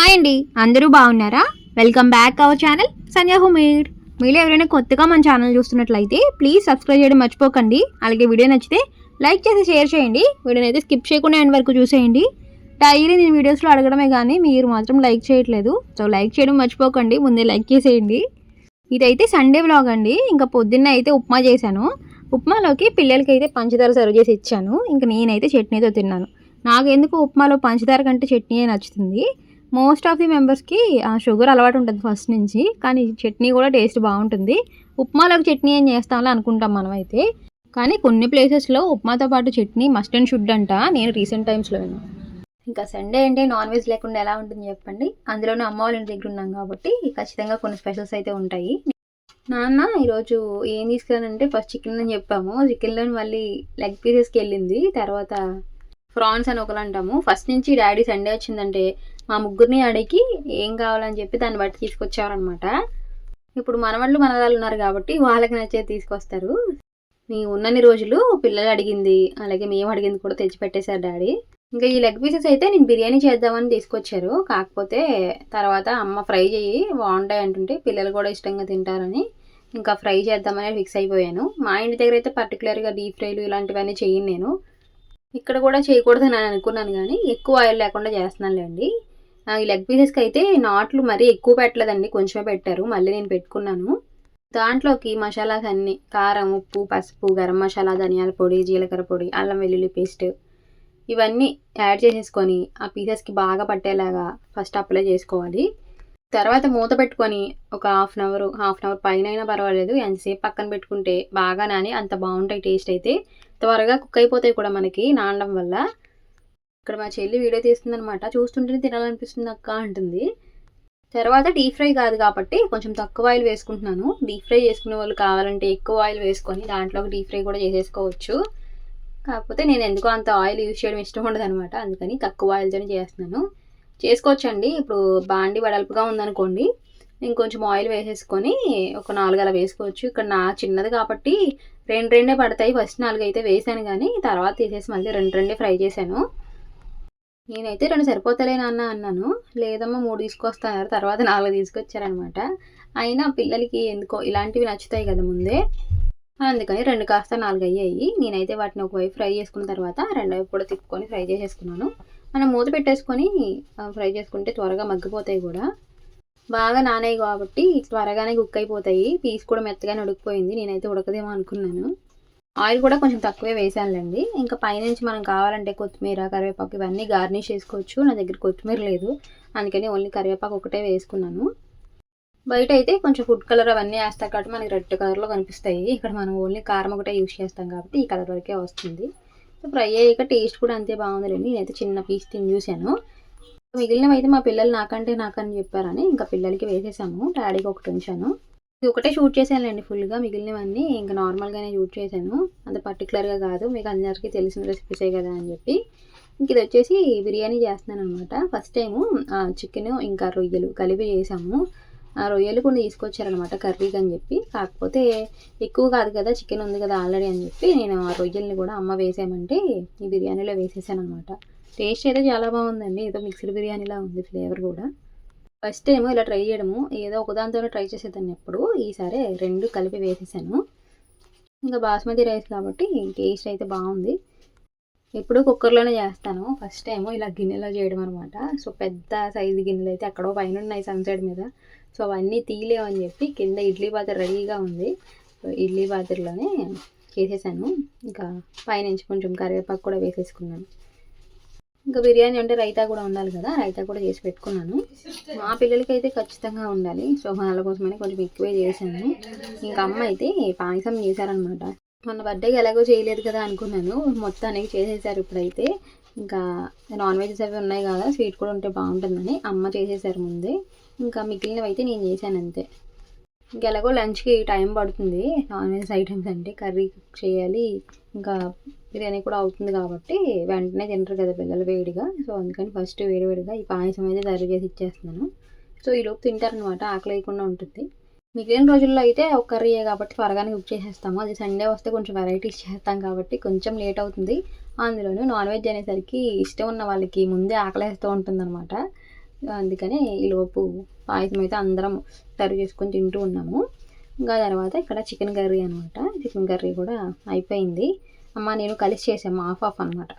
Hi అండి. అందరూ బాగున్నారా? Welcome back our channel Sanjay homemade మీరు ఎవరైనా కొత్తగా మన ఛానల్ చూస్తున్నట్లయితే ప్లీజ్ సబ్స్క్రైబ్ చేయడం మర్చిపోకండి. అలాగే వీడియో నచ్చితే లైక్ చేసి షేర్ చేయండి. వీడియోని అయితే స్కిప్ చేయకుండా ఎండ్ వరకు చూసేయండి. డైలీ నేను వీడియోస్లో అడగడమే కానీ మీరు మాత్రం లైక్ చేయట్లేదు. సో లైక్ చేయడం మర్చిపోకండి. ముందే లైక్ చేసేయండి. ఇదైతే సండే వ్లాగ్ అండి. ఇంకా పొద్దున్న అయితే ఉప్మా చేశాను. ఉప్మాలోకి పిల్లలకి అయితే పంచదార సర్వ్ చేసి ఇచ్చాను. ఇంకా నేనైతే చట్నీతో తిన్నాను. నాకు ఎందుకు ఉప్మాలో పంచదార కంటే చట్నీ నచ్చుతుంది? మోస్ట్ ఆఫ్ ది మెంబర్స్కి షుగర్ అలవాటు ఉంటుంది ఫస్ట్ నుంచి. కానీ చట్నీ కూడా టేస్ట్ బాగుంటుంది. ఉప్మాలోకి చట్నీ ఏం చేస్తామని అనుకుంటాం మనం అయితే కానీ కొన్ని ప్లేసెస్లో ఉప్మాతో పాటు చట్నీ మస్ట్ అండ్ షుడ్ అంట. నేను రీసెంట్ టైమ్స్లో విన్నాను ఇంకా సండే అంటే నాన్ వెజ్ లేకుండా ఎలా ఉంటుంది చెప్పండి? అందులోనూ అమ్మ వాళ్ళ ఇంటి దగ్గర ఉన్నాం కాబట్టి ఖచ్చితంగా కొన్ని స్పెషల్స్ అయితే ఉంటాయి. నాన్న ఈరోజు ఏం తీసుకురానంటే ఫస్ట్ చికెన్ అని చెప్పాము. చికెన్లో మళ్ళీ లెగ్ పీసెస్కి వెళ్ళింది. తర్వాత ఫ్రాన్స్ అని ఒకరు అంటాము ఫస్ట్ నుంచి డాడీ సండే వచ్చిందంటే మా ముగ్గురిని అడిగి ఏం కావాలని చెప్పి దాన్ని బట్టి తీసుకొచ్చారనమాట ఇప్పుడు మనవాళ్ళు మనవాళ్ళు ఉన్నారు కాబట్టి వాళ్ళకి నచ్చేది తీసుకొస్తారు. మీ ఉన్నన్ని రోజులు పిల్లలు అడిగింది అలాగే మేము అడిగింది కూడా తెచ్చిపెట్టేశారు డాడీ. ఇంకా ఈ లెగ్ పీసెస్ అయితే నేను బిర్యానీ చేద్దామని తీసుకొచ్చారు. కాకపోతే తర్వాత అమ్మ ఫ్రై చేయి బాగుంటాయి అంటుంటే పిల్లలు కూడా ఇష్టంగా తింటారని ఇంకా ఫ్రై చేద్దామని ఫిక్స్ అయిపోయాను. మా ఇంటి దగ్గర అయితే పర్టికులర్గా డీప్ ఫ్రైలు ఇలాంటివన్నీ చేయను నేను. ఇక్కడ కూడా చేయకూడదని అనుకున్నాను కానీ ఎక్కువ ఆయిల్ లేకుండా చేస్తున్నానులేండి. ఈ లెగ్ పీసెస్కి అయితే నాట్లు మరీ ఎక్కువ పెట్టలేదండి కొంచెమే పెట్టారు మళ్ళీ నేను పెట్టుకున్నాను. దాంట్లోకి మసాలాస్ అన్నీ కారం ఉప్పు పసుపు గరం మసాలా ధనియాల పొడి జీలకర్ర పొడి అల్లం వెల్లుల్లి పేస్ట్ ఇవన్నీ యాడ్ చేసేసుకొని ఆ పీసెస్కి బాగా పట్టేలాగా ఫస్ట్ అప్లై చేసుకోవాలి. తర్వాత మూత పెట్టుకొని ఒక half an hour half an hour పైన అయినా పర్వాలేదు ఎంతసేపు పక్కన పెట్టుకుంటే బాగా నాని అంత బాగుంటాయి టేస్ట్ అయితే. త్వరగా కుక్ అయిపోతాయి కూడా మనకి నానడం వల్ల. ఇక్కడ మా చెల్లి వీడియో తీస్తుందనమాట చూస్తుంటేనే తినాలనిపిస్తుంది అక్క అంటుంది. తర్వాత డీప్ ఫ్రై కాదు కాబట్టి కొంచెం తక్కువ ఆయిల్ వేసుకుంటున్నాను. డీప్ ఫ్రై చేసుకునే వాళ్ళు కావాలంటే ఎక్కువ ఆయిల్ వేసుకొని దాంట్లో డీప్ ఫ్రై కూడా చేసేసుకోవచ్చు. కాకపోతే నేను ఎందుకో అంత ఆయిల్ యూజ్ చేయడం ఇష్టం ఉండదు అనమాట అందుకని తక్కువ ఆయిల్తోనే చేస్తున్నాను. చేసుకోవచ్చండి. ఇప్పుడు బాండి వెడల్పుగా ఉందనుకోండి ఇంకొంచెం ఆయిల్ వేసేసుకొని ఒక నాలుగు అలా వేసుకోవచ్చు. ఇక్కడ నా చిన్నది కాబట్టి రెండు రెండే పడతాయి. ఫస్ట్ నాలుగు అయితే వేసాను కానీ తర్వాత తీసేసి మళ్ళీ రెండు రెండే ఫ్రై చేశాను. నేనైతే రెండు సరిపోతలే నాన్న అన్నాను. లేదమ్మా మూడు తీసుకొస్తాను తర్వాత నాలుగు తీసుకొచ్చారనమాట. అయినా పిల్లలకి ఎందుకో ఇలాంటివి నచ్చుతాయి కదా ముందే. అందుకని రెండు కాస్త నాలుగు అయ్యాయి. నేనైతే వాటిని ఒకవైపు ఫ్రై చేసుకున్న తర్వాత రెండో వైపు కూడా తిప్పుకొని ఫ్రై చేసేసుకున్నాను. మనం మూత పెట్టేసుకొని ఫ్రై చేసుకుంటే త్వరగా మగ్గిపోతాయి కూడా. బాగా నానాయి కాబట్టి త్వరగానే కుక్ అయిపోతాయి పీస్ కూడా మెత్తగానే ఉడికిపోయింది. నేనైతే ఉడకదేమో అనుకున్నాను. ఆయిల్ కూడా కొంచెం తక్కువే వేసానులేండి. ఇంకా పైనుంచి మనం కావాలంటే కొత్తిమీర కరివేపాకు ఇవన్నీ గార్నిష్ చేసుకోవచ్చు. నా దగ్గర కొత్తిమీర లేదు. అందుకని ఓన్లీ కరివేపాకు ఒకటే వేసుకున్నాను. బయట అయితే కొంచెం ఫుడ్ కలర్ అవన్నీ వేస్తాం కాబట్టి మనకి రెడ్ కలర్లో కనిపిస్తాయి. ఇక్కడ మనం ఓన్లీ కారం ఒకటే యూస్ చేస్తాం కాబట్టి ఈ కలర్ వరకే వస్తుంది. సో ఫ్రై అయ్యాక టేస్ట్ కూడా అంతే బాగుందిలేండి. నేనైతే చిన్న పీస్ తిని చూశాను. మిగిలినవి అయితే మా పిల్లలు నాకంటే నాకని చెప్పారని ఇంకా పిల్లలకి వేసేసాము. డాడీకి ఒకటి ఉంచాను. ఒకటే షూట్ చేశానులేండి ఫుల్గా మిగిలినవన్నీ ఇంకా నార్మల్గానే షూట్ చేశాను. అంత పర్టికులర్గా కాదు మీకు అందరికీ తెలిసిన రెసిపీసే కదా అని చెప్పి. ఇంక ఇది వచ్చేసి బిర్యానీ చేస్తున్నాను అనమాట ఫస్ట్ టైము చికెన్ ఇంకా రొయ్యలు కలిపి చేసాము. ఆ రొయ్యలు కొన్ని తీసుకొచ్చారనమాట కర్రీకి అని చెప్పి. కాకపోతే ఎక్కువ కాదు కదా చికెన్ ఉంది కదా ఆల్రెడీ అని చెప్పి నేను ఆ రొయ్యల్ని కూడా అమ్మ వేసామంటే ఈ బిర్యానీలో వేసేసాను అనమాట టేస్ట్ అయితే చాలా బాగుందండి. ఏదో మిక్స్డ్ బిర్యానీలా ఉంది ఫ్లేవర్ కూడా. ఫస్ట్ టైం ఇలా ట్రై చేయడము. ఏదో ఒకదానితోనే ట్రై చేసేదాన్ని ఎప్పుడు. ఈసారి రెండు కలిపి వేసేసాను. ఇంకా బాస్మతి రైస్ కాబట్టి టేస్ట్ అయితే బాగుంది. ఎప్పుడూ కుక్కర్లోనే చేస్తాను. ఫస్ట్ టైం ఇలా గిన్నెలో చేయడం అనమాట సో పెద్ద సైజు గిన్నెలు అయితే ఎక్కడో పైన ఉన్నాయి సన్సైడ్ మీద. సో అవన్నీ తీయలేవని చెప్పి కింద ఇడ్లీ పాత్ర రెడీగా ఉంది. సో ఇడ్లీ పాత్రలోనే చేసేసాను. ఇంకా పైనుంచి కొంచెం కరివేపాకు కూడా వేసేసుకున్నాను. ఇంకా బిర్యానీ అంటే రైతా కూడా ఉండాలి కదా రైతా కూడా చేసి పెట్టుకున్నాను. మా పిల్లలకి అయితే ఖచ్చితంగా ఉండాలి. సో వాళ్ళ కోసమని కొంచెం ఎక్కువే చేశాను. ఇంకా అమ్మ అయితే పాయసం చేశారనమాట. మొన్న బర్త్డేకి ఎలాగో చేయలేదు కదా అనుకున్నాను. మొత్తానికి చేసేసారు ఇప్పుడైతే. ఇంకా నాన్ వెజెస్ అవి ఉన్నాయి కదా స్వీట్ కూడా ఉంటే బాగుంటుందని అమ్మ చేసేసారు ముందే. ఇంకా మిగిలినవి అయితే నేను చేశాను అంతే. ఇంకా ఎలాగో లంచ్కి టైం పడుతుంది. నాన్ వెజ్ ఐటమ్స్ అంటే కర్రీ కుక్ చేయాలి. ఇంకా బిర్యానీ కూడా అవుతుంది కాబట్టి వెంటనే తింటారు కదా పిల్లలు వేడిగా. సో అందుకని ఫస్ట్ వేడివేడిగా ఈ పాయసం అయితే తయారు చేసి ఇచ్చేస్తున్నాను. సో ఈలోపు తింటారనమాట ఆకలి వేయకుండా ఉంటుంది. మిగిలిన రోజుల్లో అయితే ఒక కర్రీయే కాబట్టి త్వరగానే కుక్ చేసేస్తాము. అది సండే వస్తే కొంచెం వెరైటీస్ చేస్తాం కాబట్టి కొంచెం లేట్ అవుతుంది. అందులోనూ నాన్ వెజ్ అనేసరికి ఇష్టం ఉన్న వాళ్ళకి ముందే ఆకలేస్తూ ఉంటుందన్నమాట. అందుకనే ఈలోపు పాయసం అయితే అందరం సర్వ్ చేసుకొని తింటూ ఉన్నాము. ఇంకా తర్వాత ఇక్కడ చికెన్ కర్రీ అనమాట చికెన్ కర్రీ కూడా అయిపోయింది. అమ్మ నేను కలిసి చేసాము ఆఫ్ ఆఫ్ అనమాట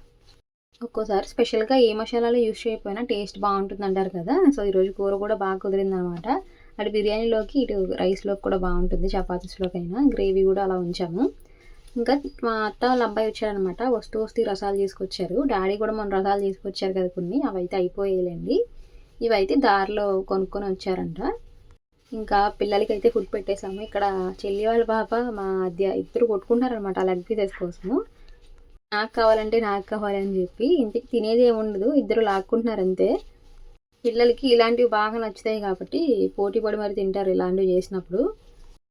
ఒక్కోసారి స్పెషల్గా ఏ మసాలాలు యూస్ చేయకపోయినా టేస్ట్ బాగుంటుంది అంటారు కదా. సో ఈరోజు కూర కూడా బాగా కుదిరింది అనమాట అటు బిర్యానీలోకి ఇటు రైస్లోకి కూడా బాగుంటుంది చపాతీస్లోకి అయినా గ్రేవీ కూడా అలా ఉంచాము. ఇంకా మా అత్త వాళ్ళ అబ్బాయి వచ్చారనమాట వస్తూ వస్తూ రసాలు తీసుకొచ్చారు డాడీ కూడా మన రసాలు తీసుకొచ్చారు కదా కొన్ని. అవి అయితే అయిపోయేలేండి ఇవైతే దారిలో కొనుక్కొని వచ్చారంట. ఇంకా పిల్లలకి అయితే ఫుడ్ పెట్టేసాము ఇక్కడ చెల్లి వాళ్ళ పాప మా అద్య ఇద్దరు కొట్టుకుంటారనమాట లెగ్ పీసెస్ కోసము. నాకు కావాలంటే నాకు కావాలని చెప్పి ఇంటికి తినేది ఏముండదు ఇద్దరు లాక్కుంటున్నారు అంతే పిల్లలకి ఇలాంటివి బాగా నచ్చుతాయి కాబట్టి పోటీ పడి మరి తింటారు ఇలాంటివి చేసినప్పుడు.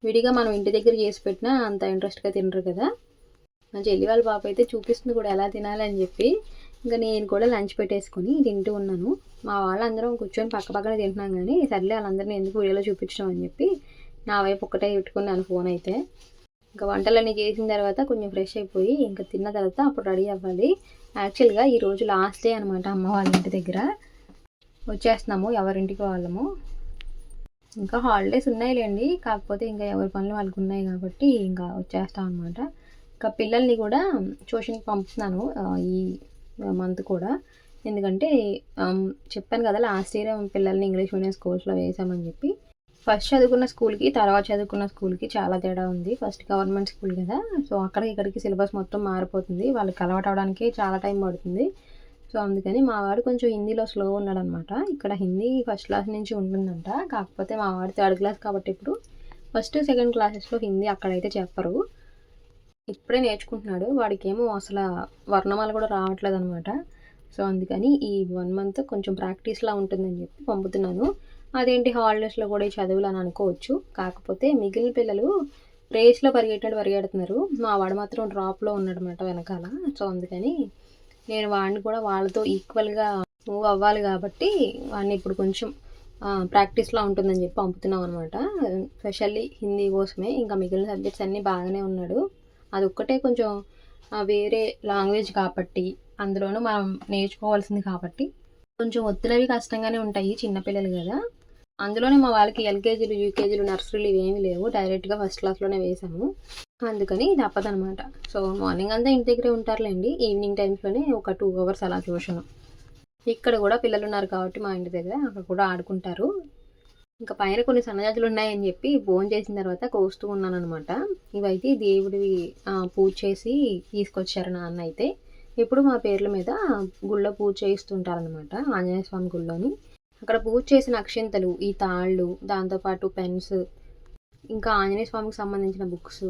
విడిగా మనం ఇంటి దగ్గర చేసి పెట్టినా అంత ఇంట్రెస్ట్గా తినరు కదా. మా చెల్లి వాళ్ళ పాప అయితే చూపిస్తుంది కూడా ఎలా తినాలని చెప్పి. ఇంకా నేను కూడా లంచ్ పెట్టేసుకొని తింటూ ఉన్నాను. మా వాళ్ళందరం కూర్చొని పక్క పక్కన తింటున్నాం కానీ సర్లే వాళ్ళందరినీ ఎందుకు వీడియోలో చూపించడం అని చెప్పి నా వైపు ఒక్కటే పెట్టుకున్నాను ఫోన్ అయితే. ఇంకా వంటలన్నీ చేసిన తర్వాత కొంచెం ఫ్రెష్ అయిపోయి ఇంకా తిన్న తర్వాత అప్పుడు రెడీ అవ్వాలి. యాక్చువల్గా ఈరోజు లాస్ట్ డే అనమాట అమ్మ వాళ్ళ ఇంటి దగ్గర. వచ్చేస్తున్నాము ఎవరింటికి వాళ్ళము. ఇంకా హాలిడేస్ ఉన్నాయిలేండి కాకపోతే ఇంకా ఎవరి పనులు వాళ్ళకు ఉన్నాయి కాబట్టి ఇంకా వచ్చేస్తాం అనమాట ఇంకా పిల్లల్ని కూడా ట్యూషన్కి పంపుతున్నాను ఈ మంత్ కూడా. ఎందుకంటే చెప్పాను కదా లాస్ట్ ఇయర్ పిల్లల్ని ఇంగ్లీష్ మీడియం స్కూల్స్లో వేసామని చెప్పి. ఫస్ట్ చదువుకున్న స్కూల్కి తర్వాత చదువుకున్న స్కూల్కి చాలా తేడా ఉంది. ఫస్ట్ గవర్నమెంట్ స్కూల్ కదా. సో అక్కడ ఇక్కడికి సిలబస్ మొత్తం మారిపోతుంది. వాళ్ళకి అలవాటు అవడానికి చాలా టైం పడుతుంది. సో అందుకని మా వాడు కొంచెం హిందీలో స్లో ఉన్నాడు అనమాట ఇక్కడ హిందీ ఫస్ట్ క్లాస్ నుంచి ఉంటుందంట. కాకపోతే మా వాడు థర్డ్ క్లాస్ కాబట్టి ఇప్పుడు ఫస్ట్ సెకండ్ క్లాసెస్లో హిందీ అక్కడైతే చెప్పరు. ఇప్పుడే నేర్చుకుంటున్నాడు. వాడికేమో అసలు వర్ణమాల కూడా రావట్లేదు అనమాట సో అందుకని ఈ వన్ మంత్ కొంచెం ప్రాక్టీస్లా ఉంటుందని చెప్పి పంపుతున్నాను. అదేంటి హాలిడేస్లో కూడా ఈ చదువులు అని అనుకోవచ్చు. కాకపోతే మిగిలిన పిల్లలు రేస్లో పరిగెట్టినట్టు పరిగెడుతున్నారు. మా వాడు మాత్రం డ్రాప్లో ఉన్నాడనమాట వెనకాల. సో అందుకని నేను వాడిని కూడా వాళ్ళతో ఈక్వల్గా మూవ్ అవ్వాలి కాబట్టి వాడిని ఇప్పుడు కొంచెం ప్రాక్టీస్లో ఉంటుందని చెప్పి పంపుతున్నాం అనమాట స్పెషల్లీ హిందీ కోసమే. ఇంకా మిగిలిన సబ్జెక్ట్స్ అన్నీ బాగానే ఉన్నాడు. అది ఒక్కటే కొంచెం వేరే లాంగ్వేజ్ కాబట్టి అందులోనూ మనం నేర్చుకోవాల్సింది కాబట్టి. కొంచెం ఒత్తిడివి కష్టంగానే ఉంటాయి చిన్నపిల్లలు కదా. అందులోనే మా వాళ్ళకి ఎల్కేజీలు యూకేజీలు నర్సరీలు ఇవేమీ లేవు. డైరెక్ట్గా ఫస్ట్ క్లాస్లోనే వేసాము అందుకని తప్పదనమాట సో మార్నింగ్ అంతా ఇంటి దగ్గరే ఉంటారులేండి. ఈవినింగ్ టైమ్స్లోనే ఒక టూ అవర్స్ అలా ట్యూషన్. ఇక్కడ కూడా పిల్లలు ఉన్నారు కాబట్టి మా ఇంటి దగ్గర అక్కడ కూడా ఆడుకుంటారు. ఇంకా పైన కొన్ని సన్నజాజులు ఉన్నాయని చెప్పి భోజనం చేసిన తర్వాత కోస్తూ ఉన్నాను అనమాట ఇవైతే దేవుడివి పూజ చేసి తీసుకొచ్చారు నాన్న అయితే. ఇప్పుడు మా పేర్ల మీద గుళ్ళో పూజ చేయిస్తుంటారనమాట ఆంజనేయ స్వామి గుళ్ళోని. అక్కడ పూజ చేసిన అక్షింతలు ఈ తాళ్ళు దాంతోపాటు పెన్స్ ఇంకా ఆంజనేయ స్వామికి సంబంధించిన బుక్స్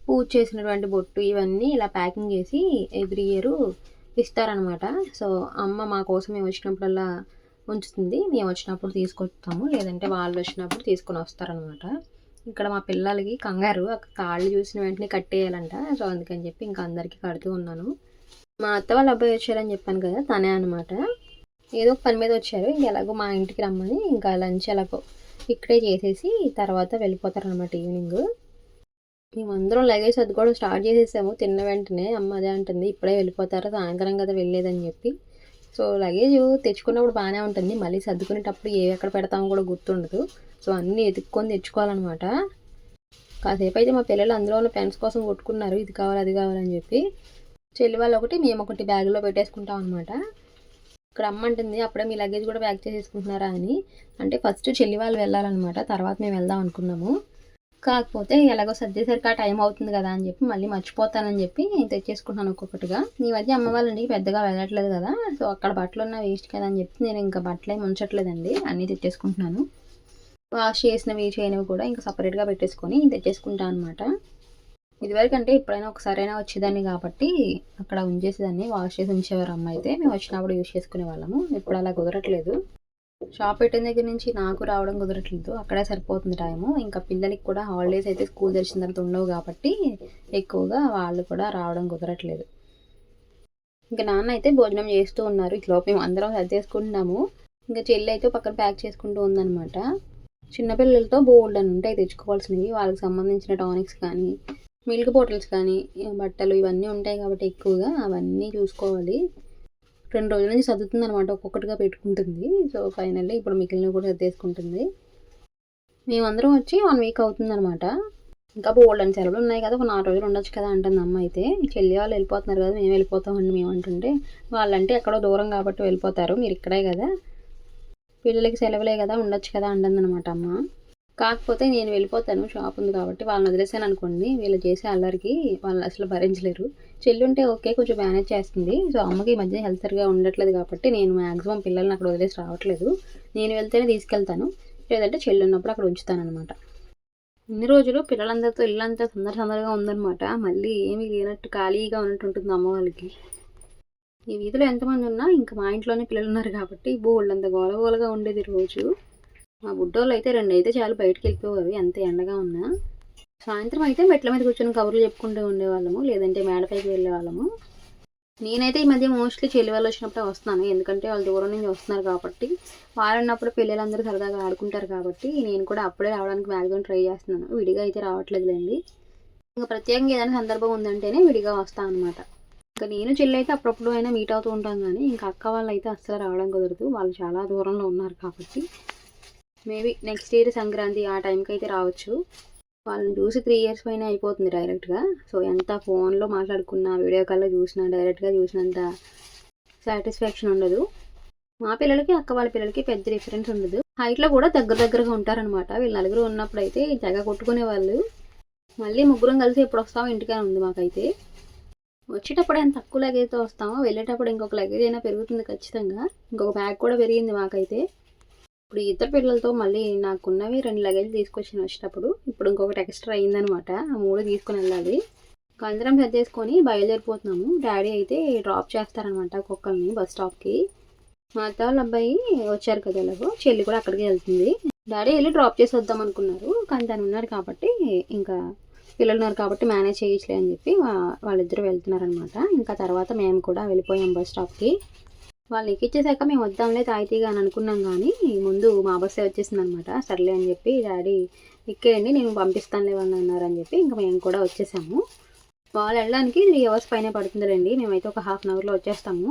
పూజ చేసినటువంటి బొట్టు ఇవన్నీ ఇలా ప్యాకింగ్ చేసి ఎవ్రీ ఇయర్ ఇస్తారనమాట సో అమ్మ మా కోసం మేము వచ్చినప్పుడల్లా ఉంచుతుంది. మేము వచ్చినప్పుడు తీసుకొస్తాము. లేదంటే వాళ్ళు వచ్చినప్పుడు తీసుకొని వస్తారనమాట ఇక్కడ మా పిల్లలకి కంగారు. తాళ్ళు చూసిన వెంటనే కట్టేయాలంట. సో అందుకని చెప్పి ఇంకా అందరికీ కడుతూ ఉన్నాను. మా అత్త వాళ్ళ అబ్బాయి వచ్చారని చెప్పాను కదా తనే అనమాట ఏదో ఒక పని మీద వచ్చారు ఇంక ఎలాగో మా ఇంటికి రమ్మని ఇంకా లంచ్ ఎలాగో ఇక్కడే చేసేసి తర్వాత వెళ్ళిపోతారనమాట ఈవినింగ్. మేమందరం లగేజ్ సర్దుకోవడం స్టార్ట్ చేసేసాము తిన్న వెంటనే అమ్మ అదే అంటుంది ఇప్పుడే వెళ్ళిపోతారు సాయంత్రం కదా వెళ్ళేదని చెప్పి. సో లగేజ్ తెచ్చుకున్నప్పుడు బాగానే ఉంటుంది మళ్ళీ సర్దుకునేటప్పుడు ఏవి ఎక్కడ పెడతామో కూడా గుర్తుండదు. సో అన్నీ ఎత్తుక్కొని తెచ్చుకోవాలన్నమాట. కాసేపు అయితే మా పిల్లలు అందులో ఉన్న పెన్స్ కోసం కొట్టుకున్నారు ఇది కావాలి అది కావాలని చెప్పి. చెల్లి వాళ్ళు ఒకటి మేము ఒకటి బ్యాగ్లో పెట్టేసుకుంటాం అనమాట ఇక్కడ అమ్మంటుంది అప్పుడే మీ లగేజ్ కూడా ప్యాక్ చేసేసుకుంటున్నారా అని. అంటే ఫస్ట్ చెల్లి వాళ్ళు వెళ్ళాలన్నమాట తర్వాత మేము వెళ్దాం అనుకున్నాము. కాకపోతే ఎలాగో సర్దేసరికి ఆ టైం అవుతుంది కదా అని చెప్పి మళ్ళీ మర్చిపోతానని చెప్పి నేను తెచ్చేసుకుంటాను ఒక్కొక్కటిగా. నీ మధ్య అమ్మ వాళ్ళ ఇంటికి పెద్దగా వెళ్ళట్లేదు కదా సో అక్కడ బట్టలు ఉన్న వేస్ట్ కదా అని చెప్పి నేను ఇంకా బట్టలు ఏమి ఉంచట్లేదండి అన్నీ తెచ్చేసుకుంటున్నాను. వాష్ చేసినవి చేయనివి కూడా ఇంకా సపరేట్గా పెట్టేసుకొని తెచ్చేసుకుంటాను అనమాట ఇదివరకు అంటే ఎప్పుడైనా ఒకసారైనా వచ్చేదాన్ని కాబట్టి అక్కడ ఉంచేసేదాన్ని వాష్ చేసి ఉంచేవారు అమ్మ అయితే మేము వచ్చినప్పుడు యూజ్ చేసుకునే వాళ్ళము. ఇప్పుడు అలా కుదరట్లేదు. షాప్ పెట్టిన దగ్గర నుంచి నాకు రావడం కుదరట్లేదు. అక్కడే సరిపోతుంది టైము. ఇంకా పిల్లలకి కూడా హాలిడేస్ అయితే స్కూల్ తెరిచిన తర్వాత ఉండవు కాబట్టి ఎక్కువగా వాళ్ళు కూడా రావడం కుదరట్లేదు. ఇంకా నాన్న అయితే భోజనం చేస్తూ ఉన్నారు. ఇట్లా మేము అందరం సర్దేసుకుంటున్నాము ఇంకా చెల్లి అయితే పక్కన ప్యాక్ చేసుకుంటూ ఉందన్నమాట. చిన్నపిల్లలతో బోల్డ్ అని ఉంటాయి. తెచ్చుకోవాల్సినవి. వాళ్ళకి సంబంధించిన టానిక్స్ కానీ మిల్క్ బాటిల్స్ కానీ బట్టలు ఇవన్నీ ఉంటాయి కాబట్టి ఎక్కువగా అవన్నీ చూసుకోవాలి. రెండు రోజుల నుంచి సర్దుతుంది అనమాట ఒక్కొక్కటిగా పెట్టుకుంటుంది. సో ఫైనల్లీ ఇప్పుడు మిగిలిన కూడా సర్దేసుకుంటుంది. మేమందరం వచ్చి వన్ వీక్ అవుతుంది అనమాట ఇంకా బోల్డ్ అని సెలవులు ఉన్నాయి కదా ఒక నాలుగు రోజులు ఉండొచ్చు కదా అంటుంది అమ్మ అయితే. చెల్లి వాళ్ళు వెళ్ళిపోతున్నారు కదా మేము వెళ్ళిపోతామండి మేము అంటుంటే. వాళ్ళంటే ఎక్కడో దూరం కాబట్టి వెళ్ళిపోతారు మీరు ఇక్కడే కదా. పిల్లలకి సెలవులే కదా ఉండొచ్చు కదా అంటుంది అనమాట అమ్మ. కాకపోతే నేను వెళ్ళిపోతాను షాప్ ఉంది కాబట్టి వాళ్ళని వదిలేసాను అనుకోండి. వీళ్ళు చేసే అల్లరికి వాళ్ళు అసలు భరించలేరు. చెల్లుంటే ఓకే కొంచెం మేనేజ్ చేస్తుంది. సో అమ్మకి ఈ మధ్య హెల్త్ సరిగా ఉండట్లేదు కాబట్టి నేను మ్యాక్సిమం పిల్లల్ని అక్కడ వదిలేసి రావట్లేదు. నేను వెళ్తేనే తీసుకెళ్తాను. లేదంటే చెల్లి ఉన్నప్పుడు అక్కడ ఉంచుతాను అనమాట ఇన్ని రోజులు పిల్లలందరితో ఇల్లంతా సందడి సందడిగా ఉందనమాట మళ్ళీ ఏమీ లేనట్టు ఖాళీగా ఉన్నట్టు ఉంటుంది అమ్మ వాళ్ళకి. ఈ వీధిలో ఎంతమంది ఉన్నా ఇంకా మా ఇంట్లోనే పిల్లలు ఉన్నారు కాబట్టి బోళ్ళంత గోలగోలగా ఉండేది రోజు. మా బుడ్డోళ్ళు అయితే రెండు అయితే చాలు బయటకు వెళ్ళిపోయారు ఎంత ఎండగా ఉన్నా. సాయంత్రం అయితే మెట్ల మీద కూర్చొని కబుర్లు చెప్పుకుంటూ ఉండేవాళ్ళము లేదంటే మేడపైకి వెళ్ళే వాళ్ళము నేనైతే ఈ మధ్య మోస్ట్లీ చెల్లి వాళ్ళు వచ్చినప్పుడే వస్తున్నాను ఎందుకంటే వాళ్ళు దూరం నుంచి వస్తున్నారు కాబట్టి. వాళ్ళు ఉన్నప్పుడు పిల్లలందరూ సరదాగా ఆడుకుంటారు కాబట్టి నేను కూడా అప్పుడే రావడానికి మ్యాక్సిమం ట్రై చేస్తున్నాను విడిగా అయితే రావట్లేదులేండి. ఇంకా ప్రత్యేకంగా ఏదైనా సందర్భం ఉందంటేనే విడిగా వస్తాను అనమాట ఇంకా నేను చెల్లి అయితే అప్పుడప్పుడు అయినా మీట్ అవుతూ ఉంటాను కానీ ఇంకా అక్క వాళ్ళు అయితే అస్సలు రావడం కుదరదు వాళ్ళు చాలా దూరంలో ఉన్నారు కాబట్టి. మేబీ నెక్స్ట్ ఇయర్ సంక్రాంతి ఆ టైంకి అయితే రావచ్చు. వాళ్ళని చూసి త్రీ ఇయర్స్ పైన అయిపోతుంది డైరెక్ట్గా సో ఎంత ఫోన్లో మాట్లాడుకున్నా వీడియో కాల్లో చూసినా డైరెక్ట్గా చూసినంత సాటిస్ఫాక్షన్ ఉండదు. మా పిల్లలకి అక్క వాళ్ళ పిల్లలకి పెద్ద డిఫరెన్స్ ఉండదు. హైట్లో కూడా దగ్గర దగ్గరగా ఉంటారనమాట వీళ్ళు నలుగురు ఉన్నప్పుడు అయితే తెగ కొట్టుకునే వాళ్ళు. మళ్ళీ ముగ్గురం కలిసి ఎప్పుడు వస్తామో ఇంటికే ఉంది మాకైతే. వచ్చేటప్పుడు ఎంత తక్కువ లగేజ్తో వస్తామో వెళ్ళేటప్పుడు ఇంకొక లగేజ్ అయినా పెరుగుతుంది ఖచ్చితంగా. ఇంకొక బ్యాగ్ కూడా పెరిగింది మాకైతే. ఇప్పుడు ఇద్దరు పిల్లలతో మళ్ళీ నాకున్నవి రెండు లగేజ్ తీసుకొచ్చిన వచ్చినప్పుడు ఇప్పుడు ఇంకొకటి ఎక్స్ట్రా అయిందనమాట ఆ మూడు తీసుకుని వెళ్ళాలి. ఇంకా సెట్ సర్దేసుకొని బయలుదేరిపోతున్నాము. డాడీ అయితే డ్రాప్ చేస్తారనమాట కుక్కల్ని బస్ స్టాప్కి. మా అత్త వాళ్ళ అబ్బాయి వచ్చారు కదా ఎలాగో చెల్లి కూడా అక్కడికి వెళ్తుంది. డాడీ వెళ్ళి డ్రాప్ చేసి వద్దాం అనుకున్నారు. కానీ తను ఉన్నారు కాబట్టి ఇంకా పిల్లలు ఉన్నారు కాబట్టి మేనేజ్ చేయొచ్చులే అని చెప్పి వాళ్ళిద్దరూ వెళ్తున్నారనమాట ఇంకా తర్వాత మేము కూడా వెళ్ళిపోయాం బస్ స్టాప్కి. వాళ్ళు ఎక్కిచ్చేసాక మేము వద్దాంలే తాయితీగా అని అనుకున్నాం కానీ ముందు మా బస్సే వచ్చేసింది అనమాట సర్లే అని చెప్పి డాడీ ఎక్కేయండి నేను పంపిస్తానులే వాళ్ళు అన్నారు అని చెప్పి ఇంకా మేము కూడా వచ్చేసాము. వాళ్ళు వెళ్ళడానికి త్రీ అవర్స్ పైన పడుతుందిలేండి. మేమైతే ఒక హాఫ్ అన్ అవర్లో వచ్చేస్తాము.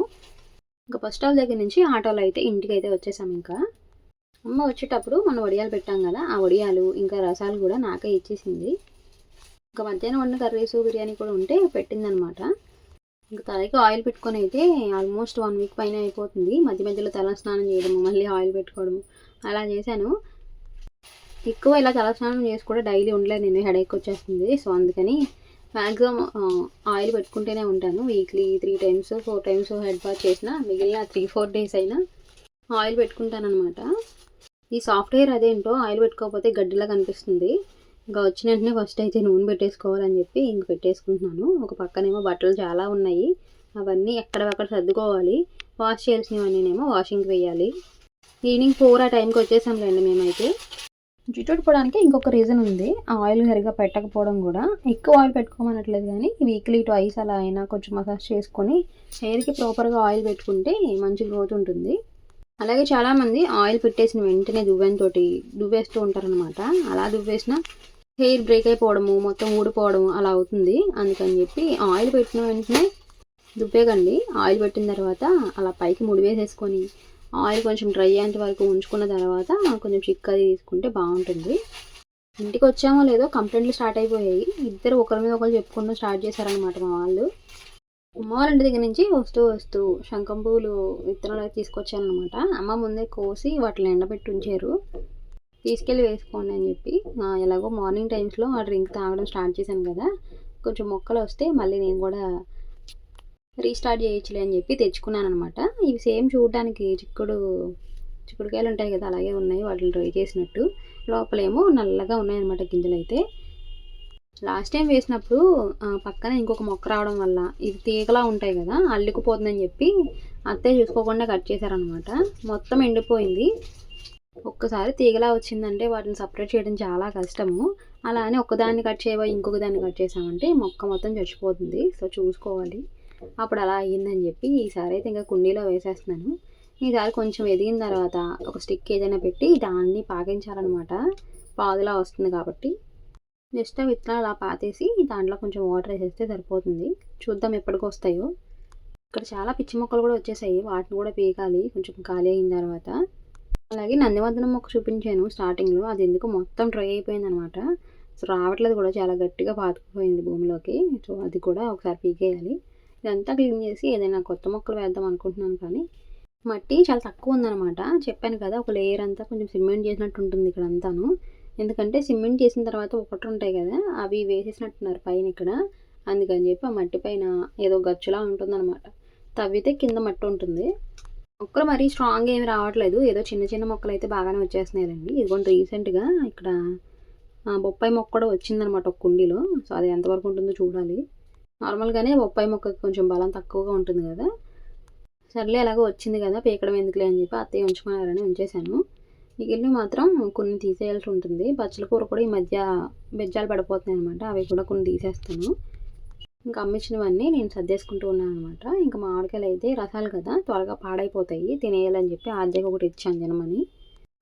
ఇంకా బస్ స్టాప్ దగ్గర నుంచి ఆటోలో అయితే ఇంటికి అయితే వచ్చేసాము ఇంకా. అమ్మ వచ్చేటప్పుడు మనం వడియాలు పెట్టాం కదా ఆ వడియాలు ఇంకా రసాలు కూడా నాకే ఇచ్చేసింది. ఇంకా మధ్యాహ్నం వండిన కర్రీస్ బిర్యానీ కూడా ఉంటే పెట్టిందనమాట. ఇంకా తలకి ఆయిల్ పెట్టుకొని అయితే ఆల్మోస్ట్ వన్ వీక్ పైన అయిపోతుంది. మధ్య మధ్యలో తల స్నానం చేయడము మళ్ళీ ఆయిల్ పెట్టుకోవడము. అలా చేశాను. ఎక్కువ ఇలా తల స్నానం చేసి కూడా డైలీ ఉండలేదు నేను హెడేక్ వచ్చేస్తుంది. సో అందుకని మ్యాక్సిమం ఆయిల్ పెట్టుకుంటూనే ఉంటాను. Weekly three times four times head bath చేసిన మిగిలిన త్రీ ఫోర్ డేస్ అయినా ఆయిల్ పెట్టుకుంటాను అనమాట ఈ సాఫ్ట్వేర్ అదేంటో ఆయిల్ పెట్టుకోకపోతే గడ్డిలా కనిపిస్తుంది. ఇంకా వచ్చిన వెంటనే ఫస్ట్ అయితే నూనె పెట్టేసుకోవాలని చెప్పి ఇంక పెట్టేసుకుంటున్నాను. ఒక పక్కనేమో బట్టలు చాలా ఉన్నాయి. అవన్నీ ఎక్కడెక్కడ సర్దుకోవాలి. వాష్ చేయాల్సినవన్నీనేమో వాషింగ్కి వేయాలి. ఈవినింగ్ ఫోర్ ఆ టైంకి వచ్చేసాంలేండి మేమైతే. జుట్టు ఊడిపోవడానికి ఇంకొక రీజన్ ఉంది. ఆ ఆయిల్ సరిగా పెట్టకపోవడం కూడా. ఎక్కువ ఆయిల్ పెట్టుకోమనట్లేదు కానీ వీక్లీ ట్వైస్ అలా అయినా కొంచెం మసాజ్ చేసుకొని హెయిర్కి ప్రాపర్గా ఆయిల్ పెట్టుకుంటే మంచి గ్రోత్ ఉంటుంది. అలాగే చాలామంది ఆయిల్ పెట్టేసిన వెంటనే దువ్వెంతో దువ్వేస్తూ ఉంటారనమాట అలా దువ్వేసిన హెయిర్ బ్రేక్ అయిపోవడము మొత్తం ఊడిపోవడము అలా అవుతుంది. అందుకని చెప్పి ఆయిల్ పెట్టిన వెంటనే దువ్వేకండి ఆయిల్ పెట్టిన తర్వాత అలా పైకి ముడి వేసేసుకొని ఆయిల్ కొంచెం డ్రై అయ్యేంత వరకు ఉంచుకున్న తర్వాత కొంచెం చిక్కది తీసుకుంటే బాగుంటుంది. ఇంటికి వచ్చామో లేదో కంప్లైంట్లు స్టార్ట్ అయిపోయాయి. ఇద్దరు ఒకరి మీద ఒకరు చెప్పుకుంటూ స్టార్ట్ చేశారనమాట మా వాళ్ళు. అమ్మ ఇంటి దగ్గర నుంచి వస్తూ వస్తూ శంఖం పువ్వులు విత్తనాలు తీసుకొచ్చానమాట అమ్మ ముందే కోసి వాటిని ఎండబెట్టి ఉంచారు. తీసుకెళ్ళి వేసుకోండి అని చెప్పి ఎలాగో మార్నింగ్ టైమ్స్లో ఆ డ్రింక్ తాగడం స్టార్ట్ చేశాను కదా. కొంచెం మొక్కలు వస్తే మళ్ళీ నేను కూడా రీస్టార్ట్ చేయొచ్చులే అని చెప్పి తెచ్చుకున్నాను అనమాట ఇవి సేమ్ చూడడానికి చిక్కుడు చిక్కుడుకాయలు ఉంటాయి కదా అలాగే ఉన్నాయి వాటిని డ్రై చేసినట్టు. లోపలేమో నల్లగా ఉన్నాయన్నమాట గింజలు అయితే. లాస్ట్ టైం వేసినప్పుడు పక్కన ఇంకొక మొక్క రావడం వల్ల ఇది తీగలా ఉంటాయి కదా అల్లుకుపోతుందని చెప్పి అత్తయ్య చూసుకోకుండా కట్ చేశారనమాట మొత్తం ఎండిపోయింది. ఒక్కసారి తీగలా వచ్చిందంటే వాటిని సపరేట్ చేయడం చాలా కష్టము. అలా అని ఒకదాన్ని కట్ చేయవా ఇంకొక దాన్ని కట్ చేసామంటే మొక్క మొత్తం చచ్చిపోతుంది. సో చూసుకోవాలి. అప్పుడు అలా అయ్యిందని చెప్పి ఈసారి అయితే ఇంకా కుండీలో వేసేస్తున్నాను. ఈసారి కొంచెం ఎదిగిన తర్వాత ఒక స్టిక్ ఏదైనా పెట్టి దాన్ని పాకించాలన్నమాట. పాదులా వస్తుంది కాబట్టి. జస్ట్ ఆ విత్తనాలు అలా పాతేసి దాంట్లో కొంచెం వాటర్ వేసేస్తే సరిపోతుంది. చూద్దాం ఎప్పటికి వస్తాయో. ఇక్కడ చాలా పిచ్చి మొక్కలు కూడా వచ్చేసాయి. వాటిని కూడా పీకాలి. కొంచెం ఖాళీ అయిన తర్వాత. అలాగే నందివర్ధనం మొక్క చూపించాను స్టార్టింగ్లో. అది ఎందుకు మొత్తం డ్రై అయిపోయింది అనమాట సో రావట్లేదు కూడా చాలా గట్టిగా పాతుకుపోయింది భూమిలోకి. సో అది కూడా ఒకసారి పీకేయాలి. ఇదంతా క్లీన్ చేసి ఏదైనా కొత్త మొక్కలు వేద్దాం అనుకుంటున్నాను కానీ మట్టి చాలా తక్కువ ఉందన్నమాట చెప్పాను కదా ఒక లేయర్ అంతా కొంచెం సిమెంట్ చేసినట్టు ఉంటుంది ఇక్కడ అంతాను ఎందుకంటే సిమెంట్ చేసిన తర్వాత ఒకటి ఉంటాయి కదా అవి వేసేసినట్టున్నారు పైన ఇక్కడ. అందుకని చెప్పి ఆ మట్టి పైన ఏదో గచ్చులా ఉంటుందన్నమాట తవ్వితే కింద మట్టి ఉంటుంది. మొక్కలు మరీ స్ట్రాంగ్ ఏమి రావట్లేదు. ఏదో చిన్న చిన్న మొక్కలు అయితే బాగానే వచ్చేస్తున్నాయండి ఇదిగోండి రీసెంట్గా ఇక్కడ బొప్పాయి మొక్క కూడా వచ్చిందనమాట ఒక కుండీలో. సో అది ఎంతవరకు ఉంటుందో చూడాలి. నార్మల్గానే బొప్పాయి మొక్కకి కొంచెం బలం తక్కువగా ఉంటుంది కదా. సర్లే ఎలాగో వచ్చింది కదా పీకడం ఎందుకులే అని చెప్పి అత్తయ్య ఉంచుకున్నారని ఉంచేశాను. మిగిలిన మాత్రం కొన్ని తీసేయాల్సి ఉంటుంది. బచ్చల కూర కూడా ఈ మధ్య బెజ్జాలు పడిపోతున్నాయి అనమాట అవి కూడా కొన్ని తీసేస్తాను. ఇంకా అమ్మించినవన్నీ నేను సర్దేసుకుంటూ ఉన్నాను అనమాట ఇంకా మామిడికాయలు అయితే రసాలు కదా త్వరగా పాడైపోతాయి తినేయాలని చెప్పి ఆద్యగా ఒకటి ఇచ్చాను జనమని.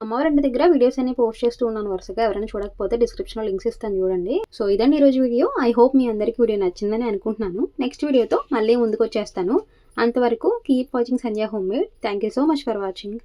అమ్మవారింటి దగ్గర వీడియోస్ అన్ని పోస్ట్ చేస్తూ ఉన్నాను వరుసగా ఎవరైనా చూడకపోతే డిస్క్రిప్షన్లో లింక్స్ ఇస్తాను చూడండి. సో ఇదండి ఈరోజు వీడియో. ఐ హోప్ మీ అందరికీ వీడియో నచ్చిందని అనుకుంటున్నాను. నెక్స్ట్ వీడియోతో మళ్ళీ ముందుకు వచ్చేస్తాను అంతవరకు keep watching Sandhya home made. Thank you so much for watching.